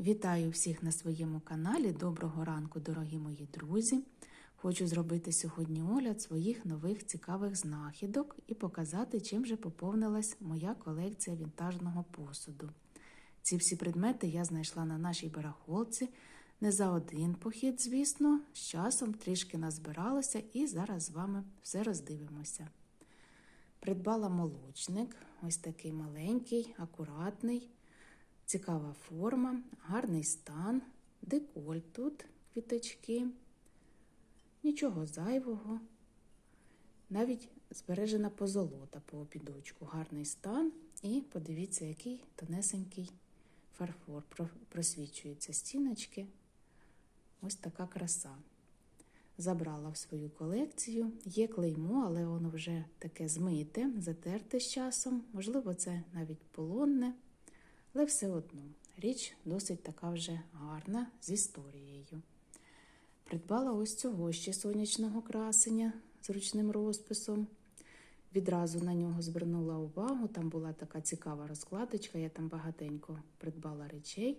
Вітаю всіх на своєму каналі. Доброго ранку, дорогі мої друзі! Хочу зробити сьогодні огляд своїх нових цікавих знахідок і показати, чим же поповнилась моя колекція вінтажного посуду. Ці всі предмети я знайшла на нашій барахолці не за один похід, звісно, з часом трішки назбиралося і зараз з вами все роздивимося. Придбала молочник, ось такий маленький, акуратний. Цікава форма, гарний стан, деколь тут, квіточки, нічого зайвого. Навіть збережена позолота по обідочку, гарний стан. І подивіться, який тонесенький фарфор. Просвічуються стіночки. Ось така краса. Забрала в свою колекцію. Є клеймо, але воно вже таке змите, затерте з часом. Можливо, це навіть полонне. Але все одно річ досить така вже гарна з історією. Придбала ось цього ще сонячного красення з ручним розписом. Відразу на нього звернула увагу. Там була така цікава розкладочка, я там багатенько придбала речей.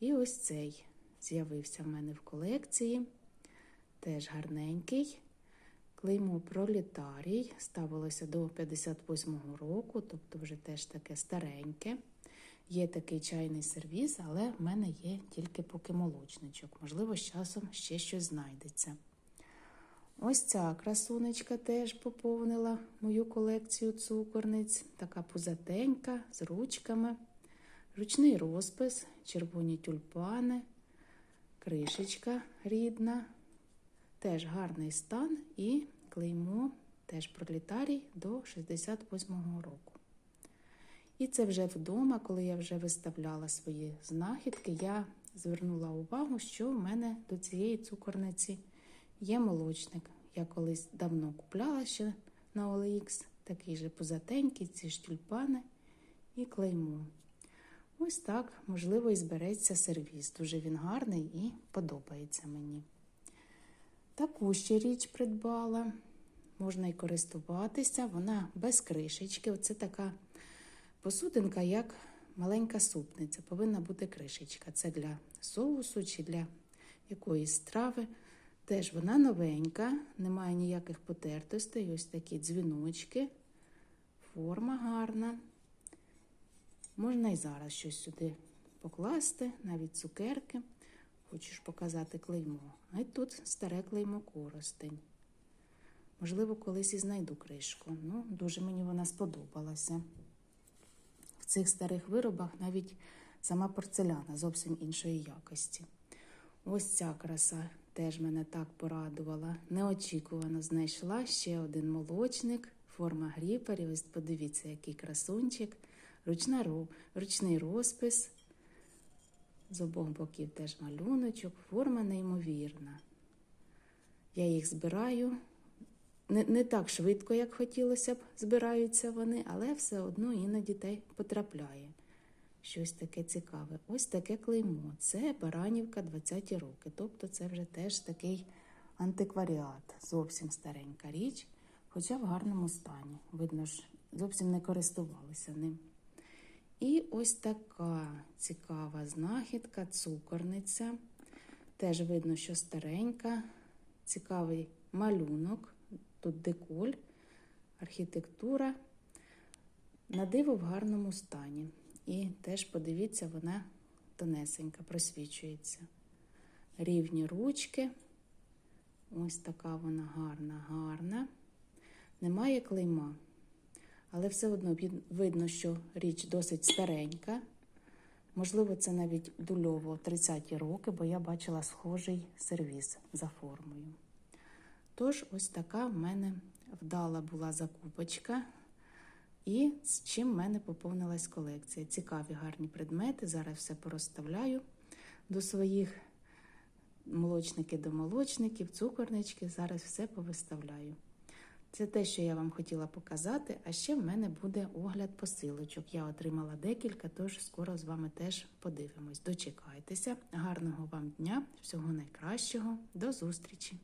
І ось цей з'явився в мене в колекції. Теж гарненький. Клеймо пролітарій ставилося до 58-го року, тобто вже теж таке стареньке. Є такий чайний сервіс, але в мене є тільки поки молочничок. Можливо, з часом ще щось знайдеться. Ось ця красунечка теж поповнила мою колекцію цукорниць. Така пузатенька, з ручками, ручний розпис, червоні тюльпани, кришечка рідна, теж гарний стан і клеймо теж пролітарій до 68-го року. І це вже вдома, коли я вже виставляла свої знахідки, я звернула увагу, що в мене до цієї цукорниці є молочник. Я колись давно купляла ще на OLX, такий же позатенький, ці ж і клеймо. Ось так, можливо, і збереться сервіс. Дуже він гарний і подобається мені. Таку ще річ придбала, можна і користуватися, вона без кришечки. Оце така. Посудинка як маленька супниця, повинна бути кришечка. Це для соусу чи для якоїсь страви. Теж вона новенька, немає ніяких потертостей, ось такі дзвіночки, форма гарна. Можна і зараз щось сюди покласти, навіть цукерки. Хочу показати клеймо. А й тут старе клеймо коростень. Можливо, колись і знайду кришку. Ну, дуже мені вона сподобалася. Цих старих виробах навіть сама порцеляна зовсім іншої якості. Ось ця краса теж мене так порадувала. Неочікувано знайшла ще один молочник, форма гріперів. Ось подивіться, який красунчик, Ручна, ручний розпис. З обох боків теж малюночок, форма неймовірна. Я їх збираю. Не не так швидко, як хотілося б, збираються вони, але все одно і на дітей потрапляє. Щось таке цікаве. Ось таке клеймо. Це Баранівка 20-ті роки. Тобто це вже теж такий антикваріат, зовсім старенька річ, хоча в гарному стані. Видно ж, зовсім не користувалися ним. І ось така цікава знахідка, цукорниця. Теж видно, що старенька, цікавий малюнок. Тут деколь, архітектура, на диво в гарному стані. І теж, подивіться, вона тонесенька, просвічується. Рівні ручки. Ось така вона гарна, гарна. Немає клейма, але все одно видно, що річ досить старенька. Можливо, це навіть дульово 30-ті роки, бо я бачила схожий сервіс за формою. Тож, ось така в мене вдала була закупочка, і з чим в мене поповнилась колекція. Цікаві гарні предмети. Зараз все порозставляю до своїх молочників до молочників, цукорнички. Зараз все повиставляю. Це те, що я вам хотіла показати, а ще в мене буде огляд посилочок. Я отримала декілька, тож скоро з вами теж подивимось. Дочекайтеся. Гарного вам дня, всього найкращого, до зустрічі!